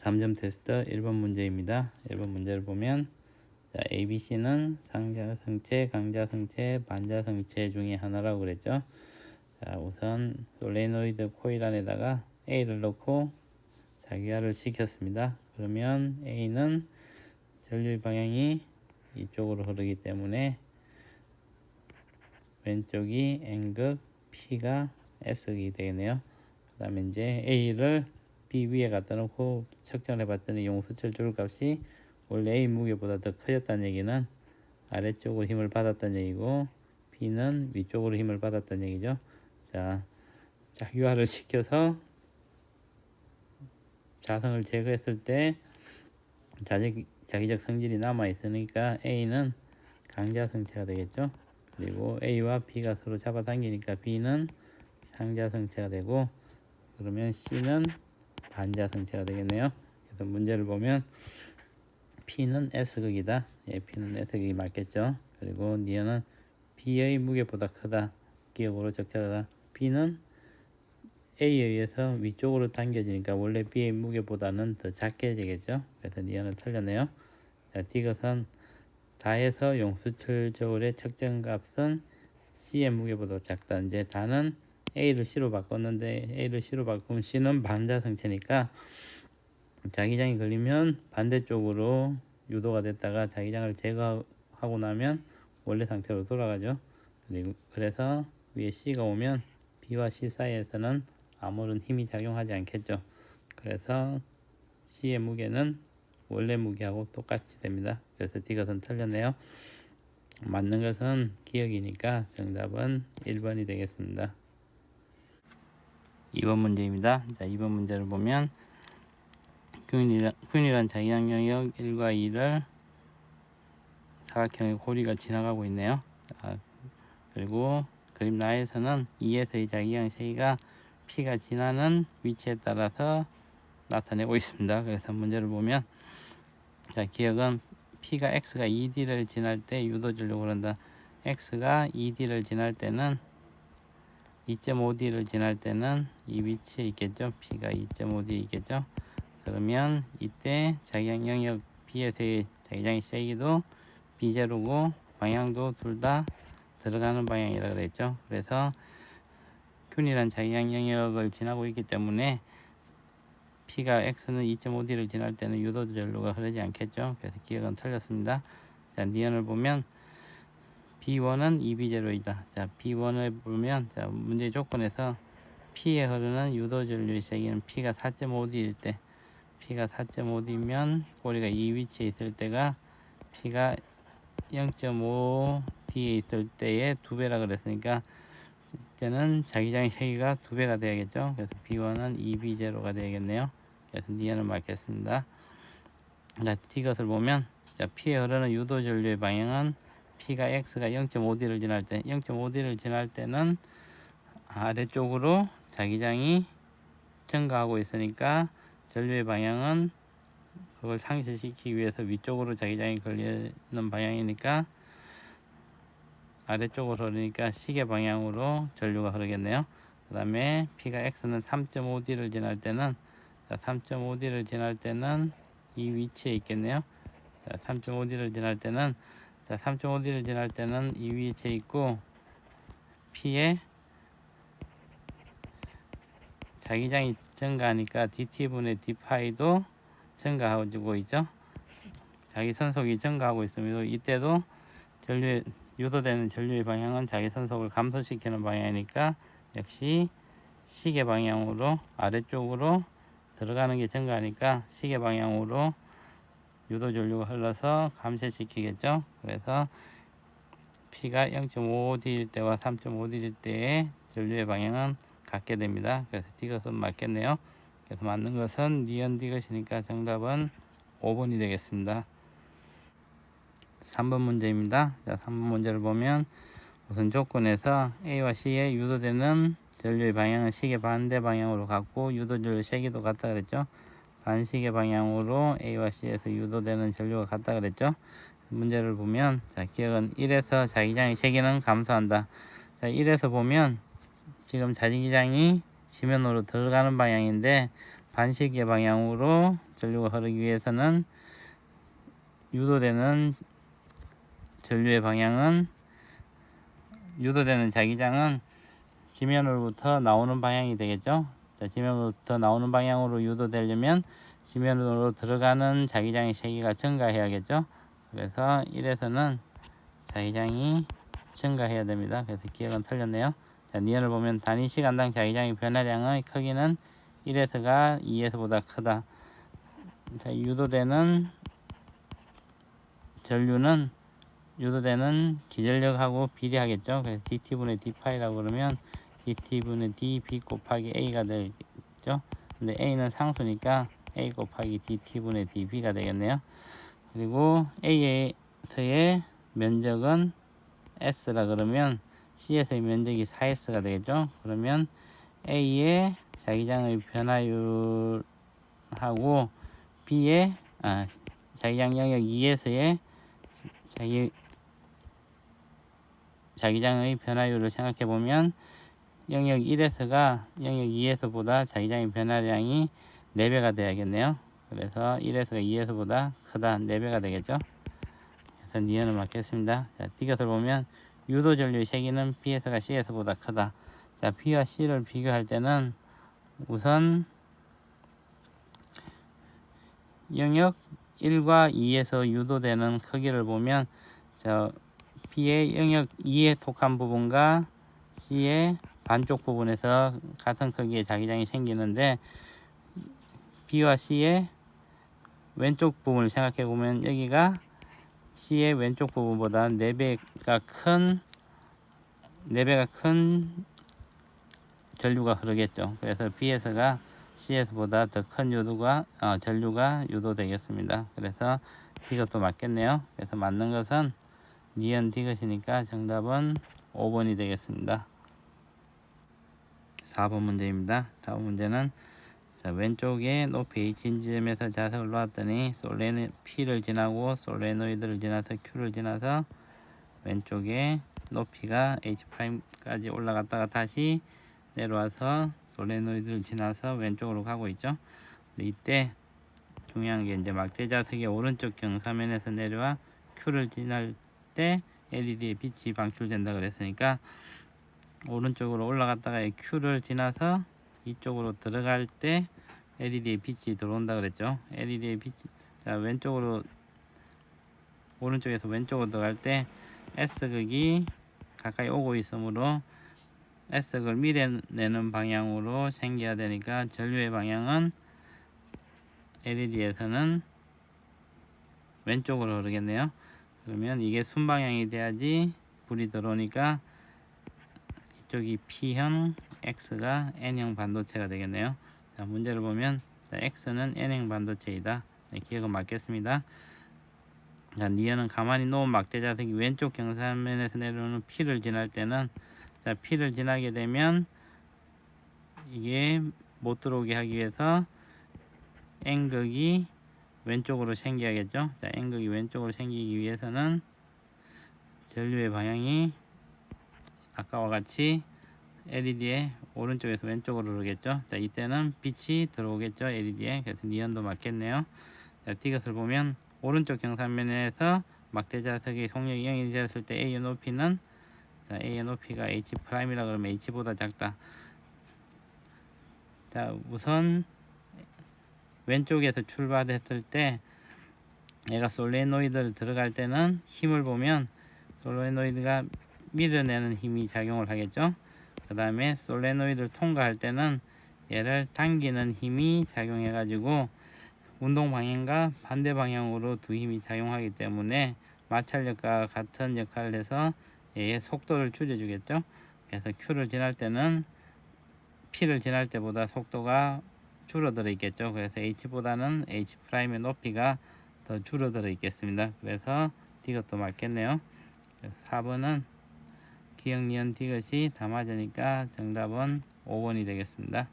3점 테스트 1번 문제입니다. 1번 문제를 보면 자, ABC는 상자성체, 강자성체, 반자성체 중에 하나라고 그랬죠. 자, 우선 솔레노이드 코일 안에다가 A를 넣고 자기화를 시켰습니다. 그러면 A는 전류의 방향이 이쪽으로 흐르기 때문에 왼쪽이 N극, P가 S극이 되겠네요. 그 다음에 이제 A를 B 위에 갖다 놓고 측정을 해봤더니 용수철 줄값이 원래 A 무게보다 더 커졌다는 얘기는 아래쪽으로 힘을 받았다는 얘기고 B는 위쪽으로 힘을 받았다는 얘기죠. 자, 자기화를 시켜서 자성을 제거했을 때 자기, 자기적 성질이 남아 있으니까 A는 강자성체가 되겠죠. 그리고 A와 B가 서로 잡아당기니까 B는 상자성체가 되고 그러면 C는 반자성체가 되겠네요. 그래서 문제를 보면 P는 S극이다. 예, P는 S극이 맞겠죠. 그리고 니은은 B의 무게보다 크다. 기억으로 적절하다. B는 A에 의해서 위쪽으로 당겨지니까 원래 B의 무게보다는 더 작게 되겠죠. 그래서 니은은 틀렸네요. 자, D것은 다해서 용수철 저울의 측정값은 C의 무게보다 작다. 이제 다는 A를 C로 바꿨는데 A를 C로 바꾸면 C는 반자성체니까 자기장이 걸리면 반대쪽으로 유도가 됐다가 자기장을 제거하고 나면 원래 상태로 돌아가죠. 그리고 그래서 위에 C가 오면 B와 C 사이에서는 아무런 힘이 작용하지 않겠죠. 그래서 C의 무게는 원래 무게하고 똑같이 됩니다. 그래서 D것은 틀렸네요. 맞는 것은 기억이니까 정답은 1번이 되겠습니다. 2번 문제입니다. 자, 2번 문제를 보면 균일한 자기장 영역 1과 2를 사각형의 고리가 지나가고 있네요. 자, 그리고 그림 나에서는 2에서의 자기장 세기가 P가 지나는 위치에 따라서 나타내고 있습니다. 그래서 문제를 보면 자, 기억은 P가 X가 ED를 지날 때 유도 전력을 그런다. X가 ED를 지날 때는 2.5D를 지날 때는 이 위치에 있겠죠. P가 2.5D 있겠죠. 그러면 이때 자기장 영역 B에서의 자기장의 세기도 B제로고 방향도 둘 다 들어가는 방향이라 그랬죠. 그래서 균일한 자기장 영역을 지나고 있기 때문에 P가 X는 2.5D를 지날 때는 유도 전류가 흐르지 않겠죠. 그래서 기억은 틀렸습니다. 자, 니언을 보면 B1은 2B0이다. 자, B1을 보면 자, 문제 조건에서 P에 흐르는 유도 전류의 세기는 P가 4.5D일 때 P가 4.5D면 꼬리가 이 위치에 있을 때가 P가 0.5D에 있을 때의 두 배라 그랬으니까 이때는 자기장의 세기가 두 배가 되야겠죠. 그래서 B1은 2B0가 되야겠네요. 그래서 니은을 맞겠습니다. 자, T것을 보면 자, P에 흐르는 유도 전류의 방향은 P가 X가 0.5D를 지날 때 0.5D를 지날 때는 아래쪽으로 자기장이 증가하고 있으니까 전류의 방향은 그걸 상쇄시키기 위해서 위쪽으로 자기장이 걸리는 방향이니까 아래쪽으로 흐르니까 시계 방향으로 전류가 흐르겠네요. 그 다음에 P가 X는 3.5D를 지날 때는 3.5D를 지날 때는 이 위치에 있겠네요. 3.5D를 지날 때는 자, 3.5D를 지날 때는 이 위치에 있고 P에 자기장이 증가하니까 dt분의 d파이도 증가하고 있죠. 자기 선속이 증가하고 있습니다. 이때도 전류 유도되는 전류의 방향은 자기 선속을 감소시키는 방향이니까 역시 시계 방향으로 아래쪽으로 들어가는 게 증가하니까 시계 방향으로 유도 전류가 흘러서 감쇄시키겠죠. 그래서 P가 0.5D일 때와 3.5D일 때의 전류의 방향은 같게 됩니다. 그래서 D것은 맞겠네요. 그래서 맞는 것은 니은 D것이니까 정답은 5번이 되겠습니다. 3번 문제입니다. 자, 3번 문제를 보면 우선 조건에서 A와 C에 유도되는 전류의 방향은 시계 반대 방향으로 같고 유도 전류 세기도 같다 그랬죠. 반시계 방향으로 A와 C에서 유도되는 전류가 같다 그랬죠. 문제를 보면 자, 기억은 1에서 자기장의 세기는 감소한다. 자, 1에서 보면 지금 자기장이 지면으로 들어가는 방향인데 반시계 방향으로 전류가 흐르기 위해서는 유도되는 전류의 방향은 유도되는 자기장은 지면으로부터 나오는 방향이 되겠죠. 자, 지면으로부터 나오는 방향으로 유도되려면 지면으로 들어가는 자기장의 세기가 증가해야겠죠. 그래서 1에서는 자기장이 증가해야 됩니다. 그래서 기억은 틀렸네요. 자, 니언을 보면 단위 시간당 자기장의 변화량의 크기는 1에서가 2에서보다 크다. 자, 유도되는 전류는 유도되는 기전력하고 비례하겠죠. 그래서 dt분의 d파이라고 그러면 dt분의 db 곱하기 a가 되겠죠. 근데 a는 상수니까 a 곱하기 dt분의 db가 되겠네요. 그리고 a에서의 면적은 s라 그러면 c에서의 면적이 4s가 되겠죠. 그러면 a의 자기장의 변화율하고 b의 아, 자기장 영역 2에서의 자기 자기장의 변화율을 생각해 보면 영역 1에서가 영역 2에서보다 자기장의 변화량이 4배가 돼야겠네요. 그래서 1에서가 2에서보다 크다 4배가 되겠죠. 그래서 니은을 맞겠습니다. 자, 디귿을 보면 유도 전류의 세기는 B에서가 C에서보다 크다. 자, B와 C를 비교할 때는 우선 영역 1과 2에서 유도되는 크기를 보면 저 B의 영역 2에 속한 부분과 C의 반쪽 부분에서 같은 크기의 자기장이 생기는데 B와 C의 왼쪽 부분을 생각해 보면 여기가 C의 왼쪽 부분보다 4배가 큰 4배가 큰 전류가 흐르겠죠. 그래서 B에서가 C에서보다 더큰 유도가 어, 전류가 유도되겠습니다. 그래서 이것도 맞겠네요. 그래서 맞는 것은 니은 디귿이니까 정답은 5번이 되겠습니다. 4번 문제입니다. 4번 문제는 자, 왼쪽에 높이 H 지점에서 자석을 놓았더니 솔레노 P를 지나고 솔레노이드를 지나서 Q를 지나서 왼쪽에 높이가 H'까지 올라갔다가 다시 내려와서 솔레노이드를 지나서 왼쪽으로 가고 있죠. 이때 중요한 게 이제 막대 자석의 오른쪽 경사면에서 내려와 Q를 지날 때 LED의 빛이 방출된다 그랬으니까 오른쪽으로 올라갔다가 Q를 지나서 이쪽으로 들어갈 때 LED의 빛이 들어온다 그랬죠. LED의 빛이 자 왼쪽으로 오른쪽에서 왼쪽으로 들어갈 때 S극이 가까이 오고 있으므로 S극을 밀어내는 방향으로 생겨야 되니까 전류의 방향은 LED에서는 왼쪽으로 흐르겠네요. 그러면 이게 순방향이 돼야지 불이 들어오니까 이쪽이 P형, X가 N형 반도체가 되겠네요. 자, 문제를 보면 자, X는 N형 반도체이다. 네, 기억은 맞겠습니다. 자, 니은은 가만히 놓은 막대 자석이 왼쪽 경사면에서 내려오는 P를 지날 때는 자, P를 지나게 되면 이게 못 들어오게 하기 위해서 N극이 왼쪽으로 생겨야겠죠. 자, N극이 왼쪽으로 생기기 위해서는 전류의 방향이 아까와 같이 LED의 오른쪽에서 왼쪽으로 오르겠죠. 자, 이때는 빛이 들어오겠죠. LED에. 그래서 니언도 맞겠네요. 자, 디귿을 보면 오른쪽 경사면에서 막대 자석의 속력이 0이 되었을 때 A의 높이는 자, A의 높이가 H'이라 그러면 H보다 작다. 자, 우선 왼쪽에서 출발했을 때 얘가 솔레노이드를 들어갈 때는 힘을 보면 솔레노이드가 밀어내는 힘이 작용을 하겠죠. 그 다음에 솔레노이드를 통과할 때는 얘를 당기는 힘이 작용해 가지고 운동 방향과 반대 방향으로 두 힘이 작용하기 때문에 마찰력과 같은 역할을 해서 얘의 속도를 줄여주겠죠. 그래서 Q를 지날 때는 P를 지날 때보다 속도가 줄어들어 있겠죠. 그래서 H보다는 H'의 높이가 더 줄어들어 있겠습니다. 그래서 D것도 맞겠네요. 4번은 기억 니은 디귿이 다 맞으니까 정답은 5번이 되겠습니다.